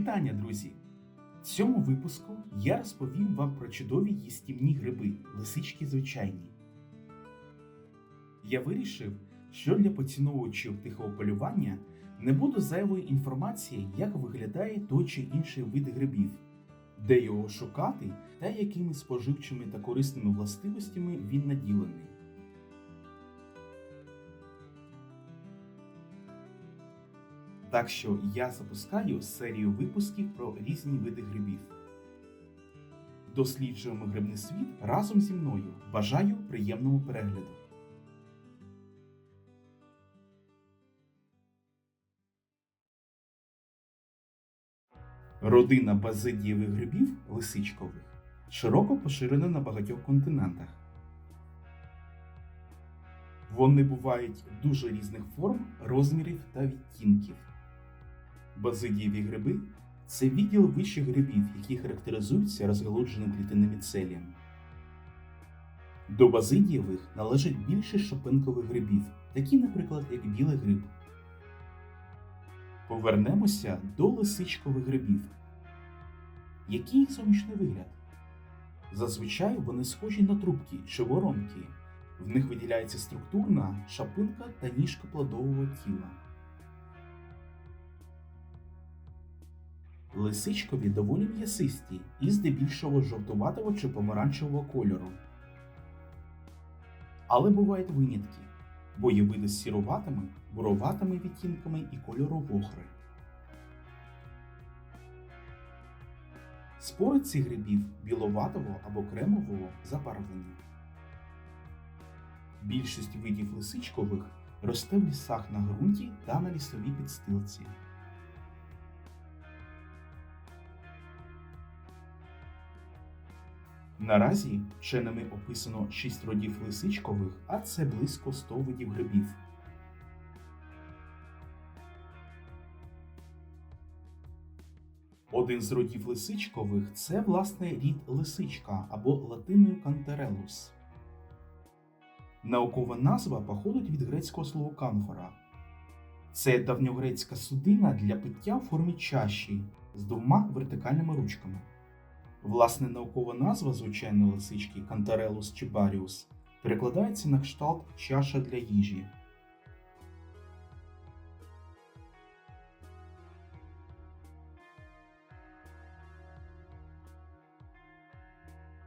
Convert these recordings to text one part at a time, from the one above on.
Вітання, друзі! В цьому випуску я розповім вам про чудові їстівні гриби, лисички звичайні. Я вирішив, що для поціновувачів тихого полювання не буде зайвої інформації, як виглядає той чи інший вид грибів, де його шукати та якими споживчими та корисними властивостями він наділений. Так що я запускаю серію випусків про різні види грибів. Досліджуємо грибний світ разом зі мною. Бажаю приємного перегляду. Родина базидієвих грибів лисичкових широко поширена на багатьох континентах. Вони бувають дуже різних форм, розмірів та відтінків. Базидієві гриби це відділ вищих грибів, які характеризуються розгалудженим клітинним міцелієм. До базидієвих належить більше шопинкових грибів, такі, наприклад, як білий гриб. Повернемося до лисичкових грибів. Який їх зовнішній вигляд? Зазвичай вони схожі на трубки чи воронки. В них виділяється структурна шапинка та ніжка плодового тіла. Лисичкові доволі м'ясисті і здебільшого жовтуватого чи помаранчевого кольору. Але бувають винятки, бо є види з сіруватими, буроватими відтінками і кольору вохри. Спори цих грибів біловатого або кремового забарвлення. Більшість видів лисичкових росте в лісах на ґрунті та на лісовій підстилці. Наразі вченими описано 6 родів лисичкових, а це близько 100 видів грибів. Один з родів лисичкових це власне рід лисичка або латиною кантерелус. Наукова назва походить від грецького слова канфора. Це давньогрецька судина для пиття в формі чаші з двома вертикальними ручками. Власне, наукова назва звичайної лисички Cantarellus chibarius перекладається на кшталт чаша для їжі.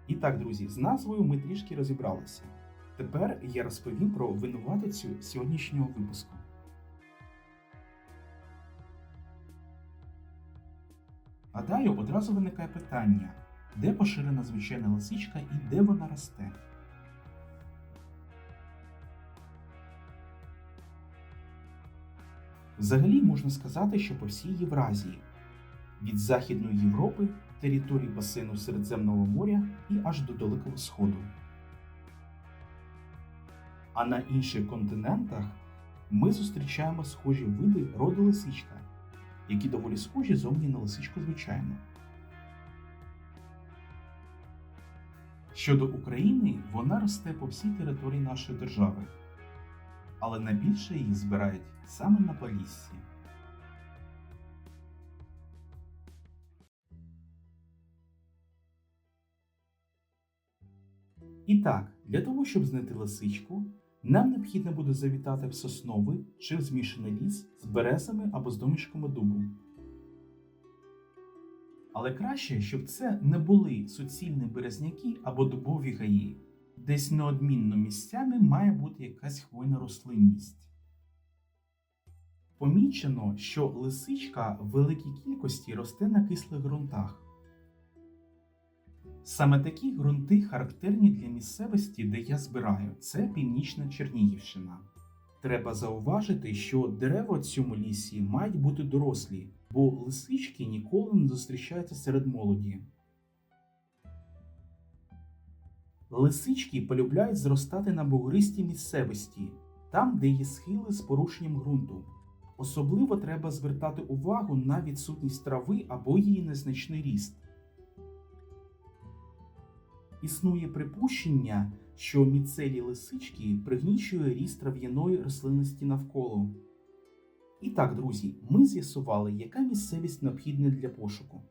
І так, друзі, з назвою ми трішки розібралися. Тепер я розповім про винуватицю сьогоднішнього випуску. Гадаю, одразу виникає питання, де поширена звичайна лисичка і де вона росте. Взагалі можна сказати, що по всій Євразії від Західної Європи, території басейну Середземного моря і аж до Далекого Сходу. А на інших континентах ми зустрічаємо схожі види роду лисичка, які доволі схожі зовні на лисичку звичайну. Щодо України, вона росте по всій території нашої держави, але найбільше її збирають саме на Поліссі. І так, для того, щоб знайти лисичку, нам необхідно буде завітати в сосновий чи в змішаний ліс з березами або з домішками дубу. Але краще, щоб це не були суцільні березняки або дубові гаї. Десь неодмінно місцями має бути якась хвойна рослинність. Помічено, що лисичка в великій кількості росте на кислих ґрунтах. Саме такі ґрунти характерні для місцевості, де я збираю, це північна Чернігівщина. Треба зауважити, що дерева в цьому лісі мають бути дорослі, бо лисички ніколи не зустрічаються серед молоді. Лисички полюбляють зростати на бугристій місцевості, там, де є схили з порушенням ґрунту. Особливо треба звертати увагу на відсутність трави або її незначний ріст. Існує припущення, що міцелій лисички пригнічує ріст трав'яної рослинності навколо. І так, друзі, ми з'ясували, яка місцевість необхідна для пошуку.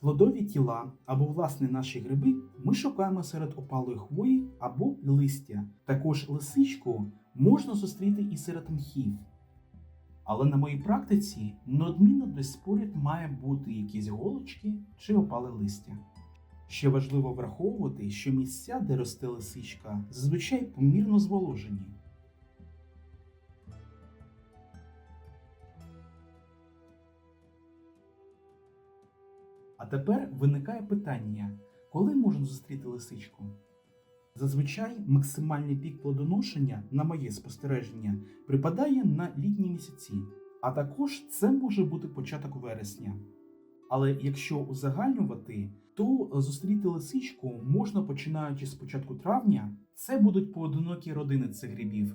Плодові тіла або власне наші гриби ми шукаємо серед опалої хвої або листя. Також лисичку можна зустріти і серед мхів. Але на моїй практиці неодмінно десь поряд має бути якісь голочки чи опале листя. Ще важливо враховувати, що місця, де росте лисичка, зазвичай помірно зволожені. А тепер виникає питання, коли можна зустріти лисичку? Зазвичай максимальний пік плодоношення, на моє спостереження, припадає на літні місяці, а також це може бути початок вересня. Але якщо узагальнювати, то зустріти лисичку можна починаючи з початку травня, це будуть поодинокі родини цих грибів,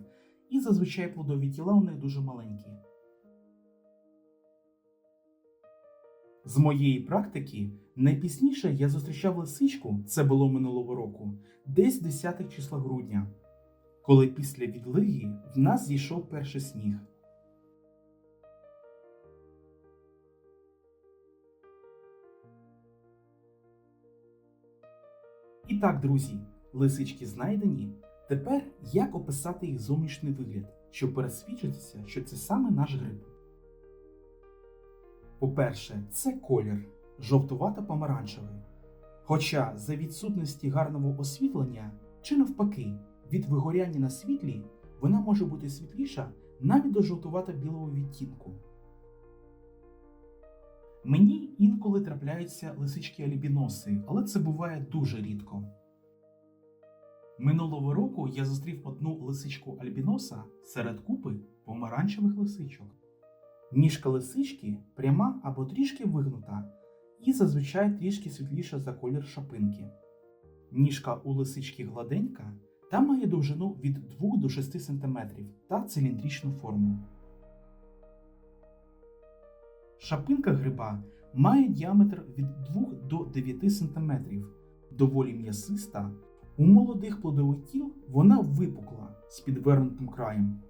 і зазвичай плодові тіла у них дуже маленькі. З моєї практики найпізніше я зустрічав лисичку, це було минулого року, десь 10 числа грудня, коли після відлиги в нас зійшов перший сніг. І так, друзі, лисички знайдені. Тепер як описати їх зовнішній вигляд, щоб пересвідчитися, що це саме наш гриб. По-перше, це колір жовтувато-помаранчевий. Хоча за відсутності гарного освітлення чи навпаки від вигоряння на світлі вона може бути світліша навіть до жовтувато-білого відтінку. Мені інколи трапляються лисички алібіноси, але це буває дуже рідко. Минулого року я зустрів одну лисичку альбіноса серед купи помаранчевих лисичок. Ніжка лисички пряма або трішки вигнута і зазвичай трішки світліша за колір шапинки. Ніжка у лисички гладенька та має довжину від 2 до 6 см та циліндричну форму. Шапинка гриба має діаметр від 2 до 9 см, доволі м'ясиста. У молодих плодових тіл вона випукла з підвернутим краєм,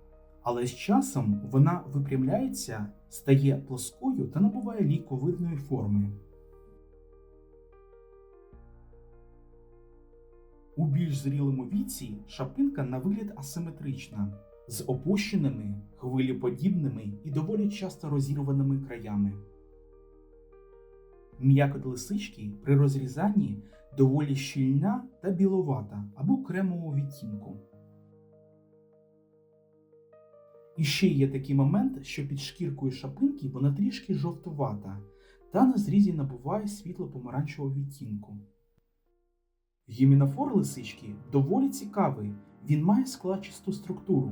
але з часом вона випрямляється, стає плоскою та набуває лійковидної форми. У більш зрілому віці шапинка на вигляд асиметрична, з опущеними, хвилеподібними і доволі часто розірваними краями. М'якоть лисички при розрізанні доволі щільна та біловата або кремового відтінку. І ще є такий момент, що під шкіркою шапинки вона трішки жовтувата та на зрізі набуває світло-помаранчевого відтінку. Гімінофор лисички доволі цікавий, він має складчасту структуру.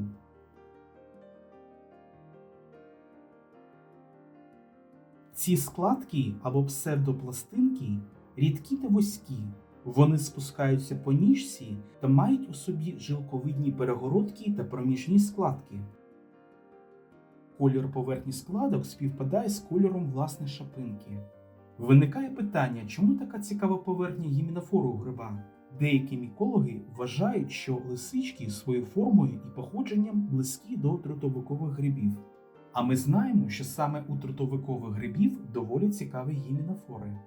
Ці складки або псевдопластинки рідкі та вузькі. Вони спускаються по ніжці та мають у собі жилковидні перегородки та проміжні складки. Колір поверхні складок співпадає з кольором власне шапинки. Виникає питання, чому така цікава поверхня гімінофору гриба? Деякі мікологи вважають, що лисички своєю формою і походженням близькі до трутовикових грибів. А ми знаємо, що саме у трутовикових грибів доволі цікаві гімінофори.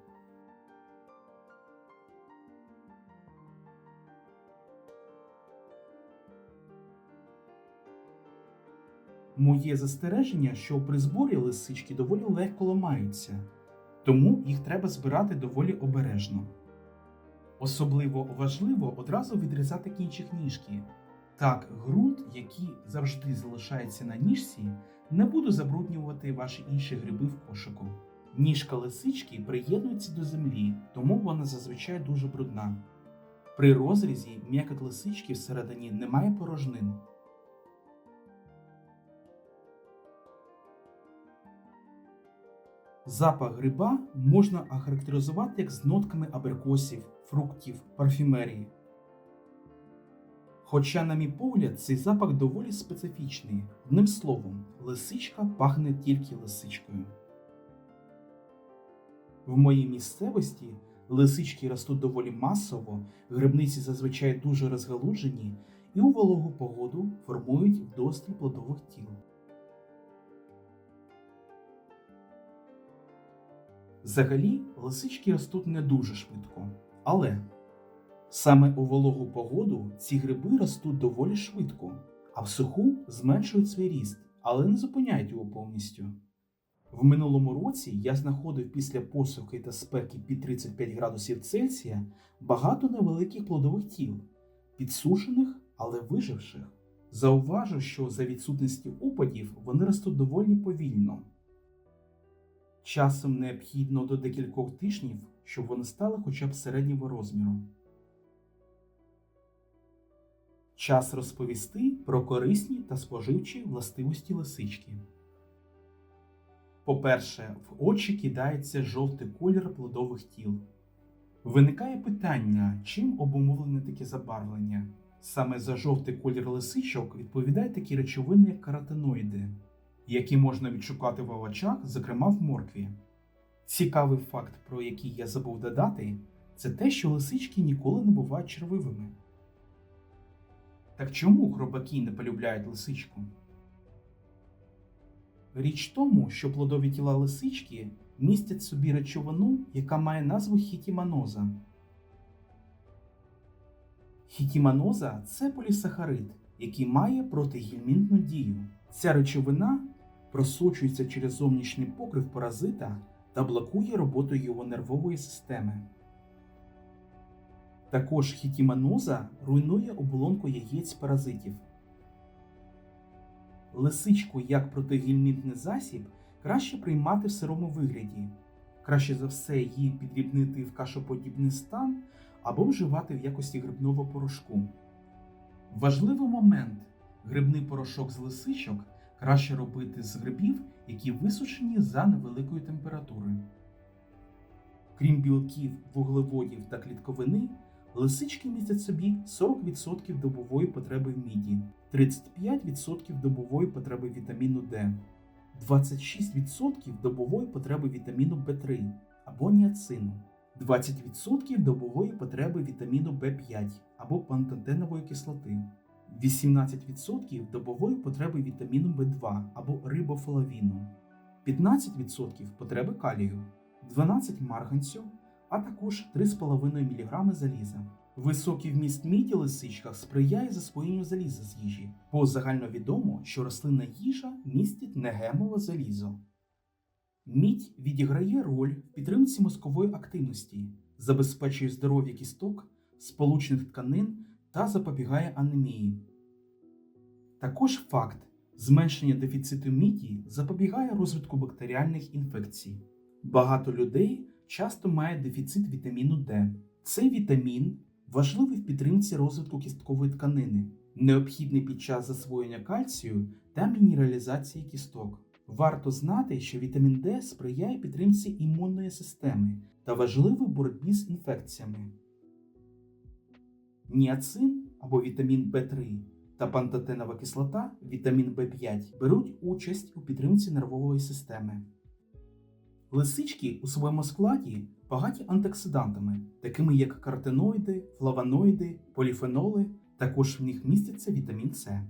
Моє застереження, що при зборі лисички доволі легко ламаються, тому їх треба збирати доволі обережно. Особливо важливо одразу відрізати кінчик ніжки. Так, ґрунт, який завжди залишається на ніжці, не буде забруднювати ваші інші гриби в кошику. Ніжка лисички приєднується до землі, тому вона зазвичай дуже брудна. При розрізі м'якоть лисички всередині не має порожнин. Запах гриба можна охарактеризувати як з нотками абрикосів, фруктів, парфюмерії. Хоча, на мій погляд, цей запах доволі специфічний, одним словом, лисичка пахне тільки лисичкою. В моїй місцевості лисички ростуть доволі масово, грибниці зазвичай дуже розгалуджені, і у вологу погоду формують вдострій плодових тіл. Взагалі, лисички ростуть не дуже швидко, але саме у вологу погоду ці гриби ростуть доволі швидко, а в суху зменшують свій ріст, але не зупиняють його повністю. В минулому році я знаходив після посухи та спеки під 35 градусів Цельсія багато невеликих плодових тіл, підсушених, але виживших. Зауважу, що за відсутності опадів вони ростуть доволі повільно. Часом необхідно до декількох тижнів, щоб вони стали хоча б середнього розміру. Час розповісти про корисні та споживчі властивості лисички. По-перше, в очі кидається жовтий колір плодових тіл. Виникає питання, чим обумовлене таке забарвлення. Саме за жовтий колір лисичок відповідають такі речовини, як каротиноїди, які можна відшукати в овочах, зокрема в моркві. Цікавий факт, про який я забув додати, це те, що лисички ніколи не бувають червивими. Так чому хробаки не полюбляють лисичку? Річ в тому, що плодові тіла лисички містять собі речовину, яка має назву хітіманоза. Хітіманоза це полісахарид, який має протигельмінтну дію. Ця речовина просочується через зовнішній покрив паразита та блокує роботу його нервової системи. Також хітіманоза руйнує оболонку яєць паразитів. Лисичку як протигельмінтний засіб краще приймати в сирому вигляді. Краще за все її підрібнити в кашоподібний стан або вживати в якості грибного порошку. Важливий момент: грибний порошок з лисичок краще робити з грибів, які висушені за невеликої температури. Крім білків, вуглеводів та клітковини, лисички містять собі 40% добової потреби в міді, 35% добової потреби вітаміну Д, 26% добової потреби вітаміну В3 або ніацину, 20% добової потреби вітаміну В5 або пантотенової кислоти, 18% добової потреби вітаміну В2 або рибофлавіну, 15% потреби калію, 12 марганцю, а також 3,5 мг заліза. Високий вміст міді в лисичках сприяє засвоєнню заліза з їжі, бо загальновідомо, що рослинна їжа містить негемове залізо. Мідь відіграє роль в підтримці мозкової активності, забезпечує здоров'я кісток, сполучних тканин та запобігає анемії. Також факт зменшення дефіциту міді запобігає розвитку бактеріальних інфекцій. Багато людей часто мають дефіцит вітаміну Д. Цей вітамін важливий в підтримці розвитку кісткової тканини, необхідний під час засвоєння кальцію та мінералізації кісток. Варто знати, що вітамін Д сприяє підтримці імунної системи та важливій боротьбі з інфекціями. Ніацин або вітамін В3 та пантотенова кислота, вітамін В5 беруть участь у підтримці нервової системи. Лисички у своєму складі багаті антиоксидантами, такими як каротиноїди, флавоноїди, поліфеноли, також в них міститься вітамін С.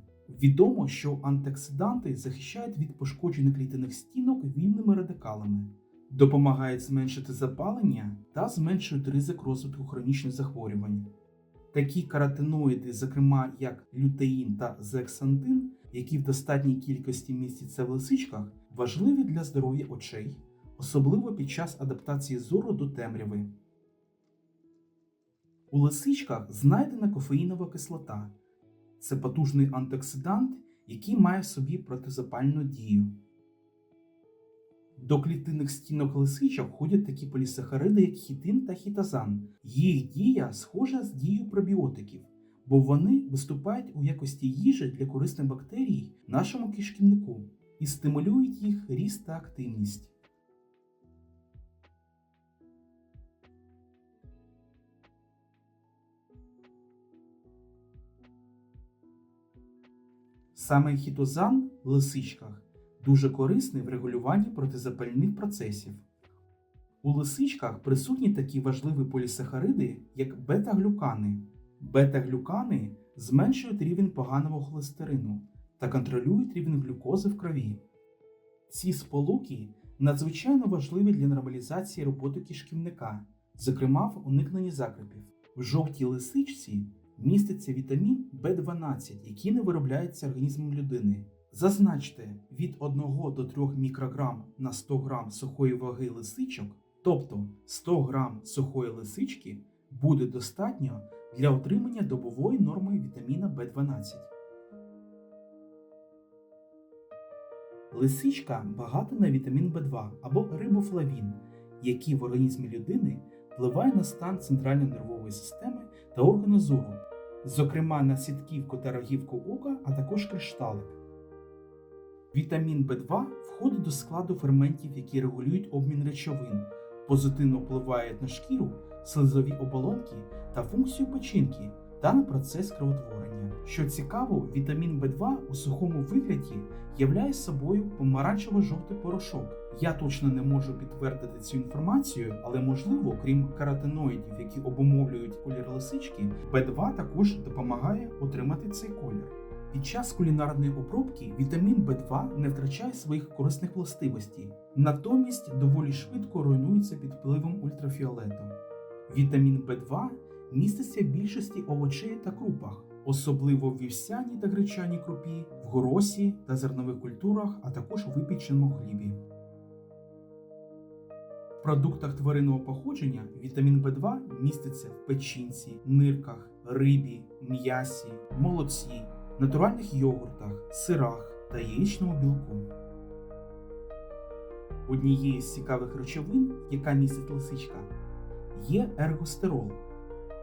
Відомо, що антиоксиданти захищають від пошкодження клітинних стінок вільними радикалами, допомагають зменшити запалення та зменшують ризик розвитку хронічних захворювань. Такі каротиноїди, зокрема як лютеїн та зексантин, які в достатній кількості містяться в лисичках, важливі для здоров'я очей, особливо під час адаптації зору до темряви. У лисичках знайдена кофеїнова кислота. Це потужний антиоксидант, який має в собі протизапальну дію. До клітинних стінок лисичок входять такі полісахариди, як хітин та хітазан. Їх дія схожа з дією пробіотиків, бо вони виступають у якості їжі для корисних бактерій нашому кишківнику і стимулюють їх ріст та активність. Саме хітозан в лисичках дуже корисний в регулюванні протизапальних процесів. У лисичках присутні такі важливі полісахариди, як бета-глюкани. Бета-глюкани зменшують рівень поганого холестерину та контролюють рівень глюкози в крові. Ці сполуки надзвичайно важливі для нормалізації роботи кишківника, зокрема в уникненні закрепів. В жовтій лисичці міститься вітамін В12, який не виробляється організмом людини. Зазначте від 1 до 3 мікрограм на 100 грам сухої ваги лисичок, тобто 100 грам сухої лисички, буде достатньо для отримання добової норми вітаміна В12. Лисичка багата на вітамін В2 або рибофлавін, який в організмі людини впливає на стан центральної нервової системи та органи зору, зокрема на сітківку та рогівку ока, а також кришталик. Вітамін В2 входить до складу ферментів, які регулюють обмін речовин, позитивно впливають на шкіру, слизові оболонки та функцію печінки та на процес кровотворення. Що цікаво, вітамін В2 у сухому вигляді являє собою помаранчево-жовтий порошок. Я точно не можу підтвердити цю інформацію, але можливо, крім каротиноїдів, які обумовлюють колір лисички, В2 також допомагає отримати цей колір. Під час кулінарної обробки вітамін В2 не втрачає своїх корисних властивостей, натомість доволі швидко руйнується під впливом ультрафіолету. Вітамін В2 міститься в більшості овочей та крупах, особливо в вівсяній та гречаній крупі, в горосі та зернових культурах, а також у випіченому хлібі. В продуктах тваринного походження вітамін В2 міститься в печінці, нирках, рибі, м'ясі, молоці, натуральних йогуртах, сирах та яєчному білку. Однією з цікавих речовин, яка містить лисичка, є ергостерол,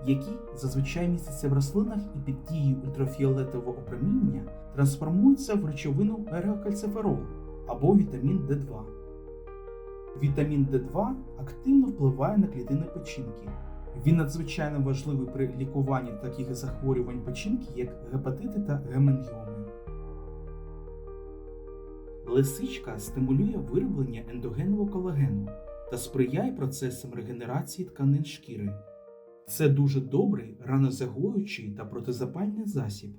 який зазвичай міститься в рослинах і під дією ультрафіолетового опромінення трансформується в речовину ергокальциферол або вітамін D2. Вітамін D2 активно впливає на клітини печінки. Він надзвичайно важливий при лікуванні таких захворювань печінки, як гепатити та гемангіоми. Лисичка стимулює вироблення ендогенного колагену та сприяє процесам регенерації тканин шкіри. Це дуже добрий ранозагоюючий та протизапальний засіб.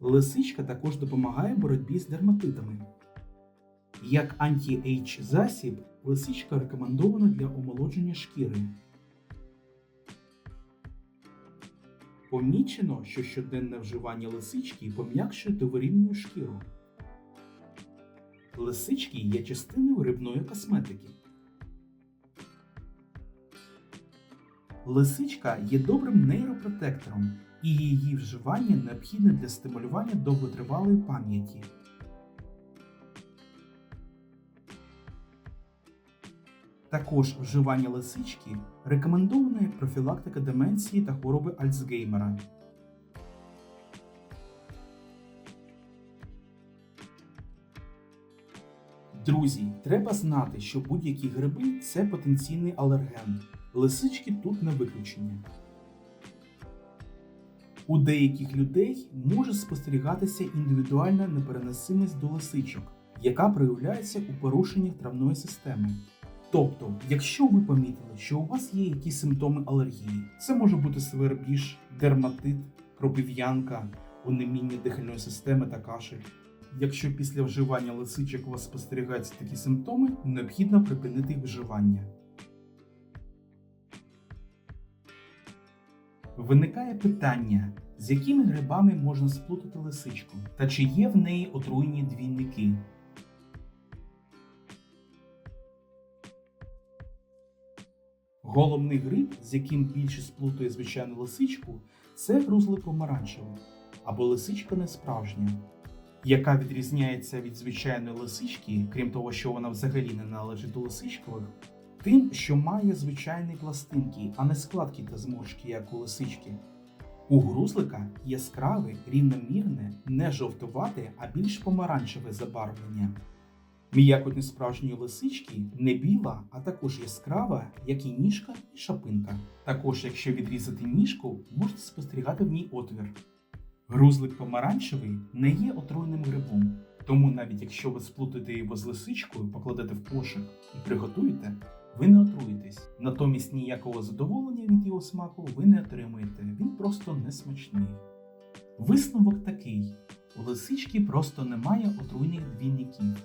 Лисичка також допомагає боротьбі з дерматитами. Як анті-ейдж засіб, лисичка рекомендована для омолодження шкіри. Помічено, що щоденне вживання лисички пом'якшує та вирівнює шкіру. Лисички є частиною рибної косметики. Лисичка є добрим нейропротектором, і її вживання необхідне для стимулювання довготривалої пам'яті. Також вживання лисички рекомендовано як профілактика деменції та хвороби Альцгеймера. Друзі, треба знати, що будь-які гриби це потенційний алерген. Лисички тут не виключення. У деяких людей може спостерігатися індивідуальна непереносимість до лисичок, яка проявляється у порушеннях травної системи. Тобто, якщо ви помітили, що у вас є якісь симптоми алергії, це може бути свербіж, дерматит, кропив'янка, онеміння дихальної системи та кашель. Якщо після вживання лисичок у вас спостерігаються такі симптоми, необхідно припинити їх вживання. Виникає питання, з якими грибами можна сплутати лисичку, та чи є в неї отруєні двійники. Головний гриб, з яким більшість сплутує звичайну лисичку, це грузли помаранчевий або лисичка несправжня, яка відрізняється від звичайної лисички, крім того, що вона взагалі не належить до лисичкових, тим, що має звичайні пластинки, а не складки та зморшки, як у лисички. У грузлика яскраве, рівномірне, не жовтувате, а більш помаранчеве забарвлення. М'якоть несправжньої лисички не біла, а також яскрава, як і ніжка і шапинка. Також, якщо відрізати ніжку, можете спостерігати в ній отвір. Грузлик помаранчевий не є отруйним грибом, тому навіть якщо ви сплутаєте його з лисичкою, покладете в кошик і приготуєте, ви не отруєтесь. Натомість ніякого задоволення від його смаку ви не отримаєте. Він просто не смачний. Висновок такий: у лисички просто немає отруйних двійників.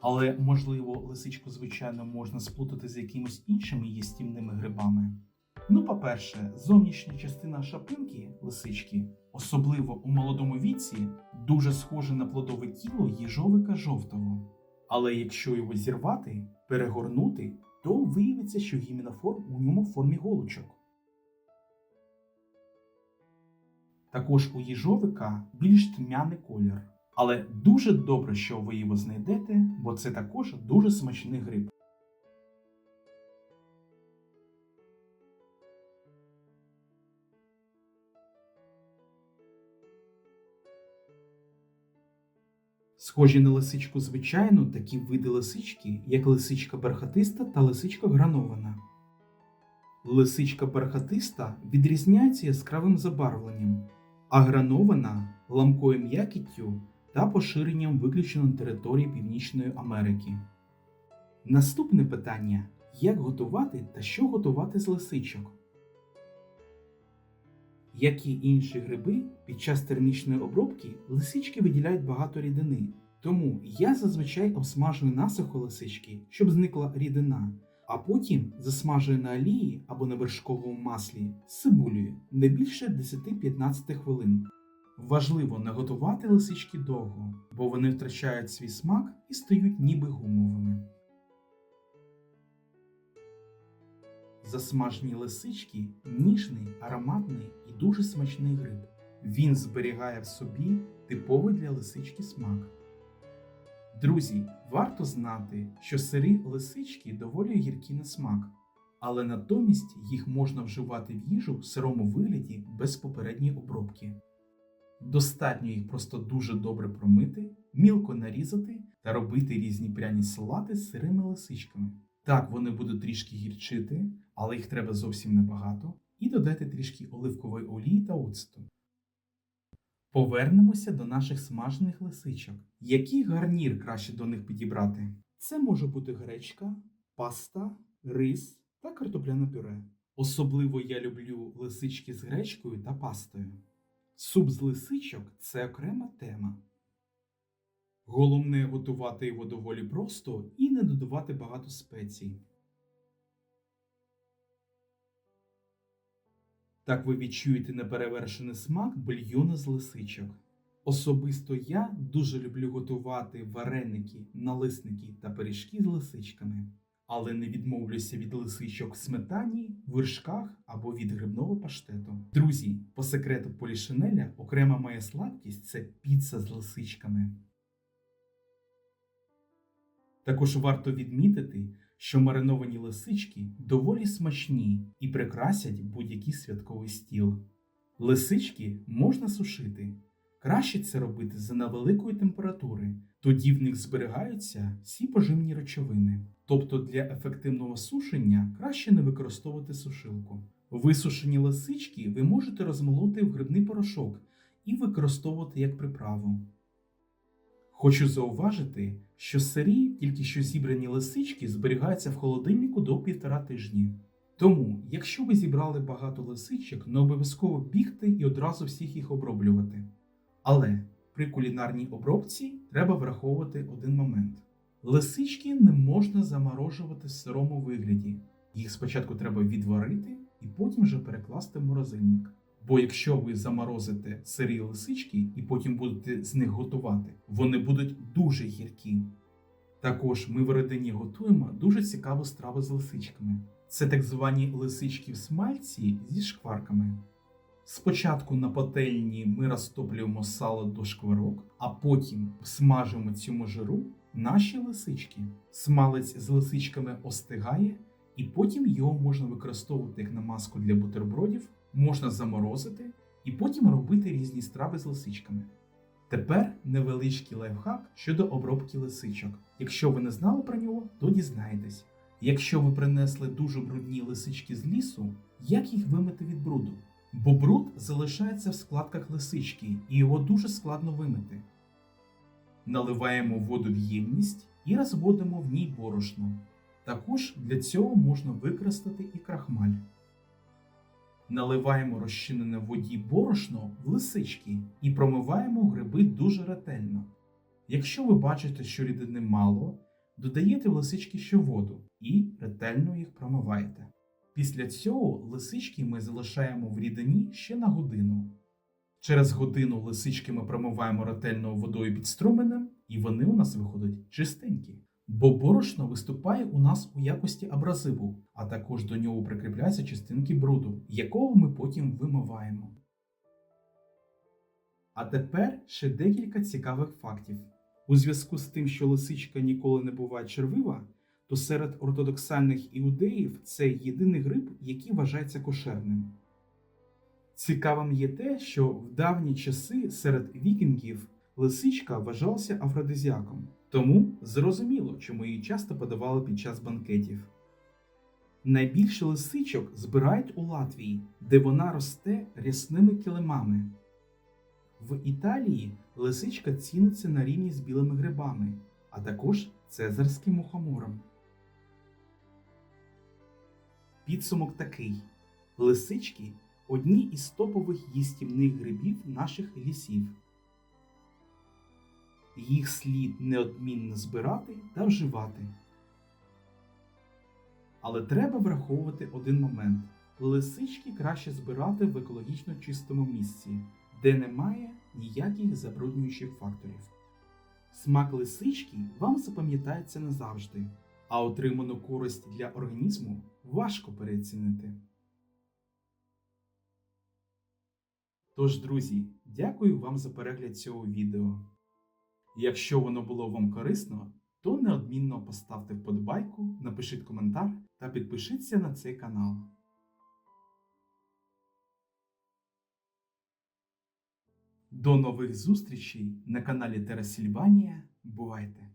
Але, можливо, лисичку, звичайно, можна сплутати з якимось іншими їстівними грибами. Ну, по-перше, зовнішня частина шапинки лисички, особливо у молодому віці, дуже схожа на плодове тіло їжовика жовтого. Але якщо його зірвати, перегорнути, то виявиться, що гіменофор у ньому в формі голочок. Також у їжовика більш тьмяний колір. Але дуже добре, що ви його знайдете, бо це також дуже смачний гриб. Схожі на лисичку звичайну такі види лисички, як лисичка бархатиста та лисичка гранована. Лисичка бархатиста відрізняється яскравим забарвленням, а гранована ламкою м'якіттю та поширенням виключно на території Північної Америки. Наступне питання: як готувати та що готувати з лисичок? Як і інші гриби, під час термічної обробки лисички виділяють багато рідини. Тому я зазвичай обсмажую насухо лисички, щоб зникла рідина, а потім засмажую на олії або на вершковому маслі з цибулею не більше 10-15 хвилин. Важливо не готувати лисички довго, бо вони втрачають свій смак і стають ніби гумовими. Засмажені лисички ніжний, ароматний і дуже смачний гриб. Він зберігає в собі типовий для лисички смак. Друзі, варто знати, що сирі лисички доволі гіркі на смак, але натомість їх можна вживати в їжу в сирому вигляді без попередньої обробки. Достатньо їх просто дуже добре промити, мілко нарізати та робити різні пряні салати з сирими лисичками. Так, вони будуть трішки гірчити, але їх треба зовсім небагато, і додати трішки оливкової олії та оцту. Повернемося до наших смажених лисичок. Який гарнір краще до них підібрати? Це може бути гречка, паста, рис та картопляне пюре. Особливо я люблю лисички з гречкою та пастою. Суп з лисичок це окрема тема. Головне готувати його доволі просто і не додавати багато спецій. Так ви відчуєте неперевершений смак бульйону з лисичок. Особисто я дуже люблю готувати вареники, налисники та пиріжки з лисичками, але не відмовлюся від лисичок в сметані, вершках або від грибного паштету. Друзі, по секрету полішинеля окрема моя слабкість це піца з лисичками. Також варто відмітити, що мариновані лисички доволі смачні і прикрасять будь-який святковий стіл. Лисички можна сушити. Краще це робити за невеликої температури, тоді в них зберігаються всі поживні речовини. Тобто для ефективного сушення краще не використовувати сушилку. Висушені лисички ви можете розмолоти в грибний порошок і використовувати як приправу. Хочу зауважити, що сирі, тільки що зібрані лисички зберігаються в холодильнику до півтора тижні. Тому, якщо ви зібрали багато лисичок, не обов'язково бігти і одразу всіх їх оброблювати. Але при кулінарній обробці треба враховувати один момент: лисички не можна заморожувати в сирому вигляді. Їх спочатку треба відварити і потім вже перекласти в морозильник. Бо якщо ви заморозите сирі лисички і потім будете з них готувати, вони будуть дуже гіркі. Також ми в родині готуємо дуже цікаву страву з лисичками. Це так звані лисички в смальці зі шкварками. Спочатку на пательні ми розтоплюємо сало до шкварок, а потім смажимо цьому жиру наші лисички. Смалець з лисичками остигає, і потім його можна використовувати як намазку для бутербродів, можна заморозити і потім робити різні страви з лисичками. Тепер невеличкий лайфхак щодо обробки лисичок. Якщо ви не знали про нього, то дізнаєтесь. Якщо ви принесли дуже брудні лисички з лісу, як їх вимити від бруду? Бо бруд залишається в складках лисички, і його дуже складно вимити. Наливаємо воду в ємність і розводимо в ній борошно. Також для цього можна використати і крахмаль. Наливаємо розчинене в воді борошно в лисички і промиваємо гриби дуже ретельно. Якщо ви бачите, що рідини мало, додаєте в лисички ще воду і ретельно їх промиваєте. Після цього лисички ми залишаємо в рідині ще на годину. Через годину лисички ми промиваємо ретельною водою під струменем, і вони у нас виходять чистенькі. Бо борошно виступає у нас у якості абразиву, а також до нього прикріпляються частинки бруду, якого ми потім вимиваємо. А тепер ще декілька цікавих фактів. У зв'язку з тим, що лисичка ніколи не буває червива, то серед ортодоксальних іудеїв це єдиний гриб, який вважається кошерним. Цікавим є те, що в давні часи серед вікінгів лисичка вважалася афродизіаком, тому зрозуміло, чому її часто подавали під час банкетів. Найбільше лисичок збирають у Латвії, де вона росте рясними килимами. В Італії лисичка ціниться на рівні з білими грибами, а також цезарським мухомором. Підсумок такий: лисички одні із топових їстівних грибів наших лісів. Їх слід неодмінно збирати та вживати. Але треба враховувати один момент: лисички краще збирати в екологічно чистому місці, де немає ніяких забруднюючих факторів. Смак лисички вам запам'ятається назавжди, а отриману користь для організму важко переоцінити. Тож, друзі, дякую вам за перегляд цього відео. Якщо воно було вам корисно, то неодмінно поставте вподобайку, напишіть коментар та підпишіться на цей канал. До нових зустрічей на каналі Терасільванія. Бувайте!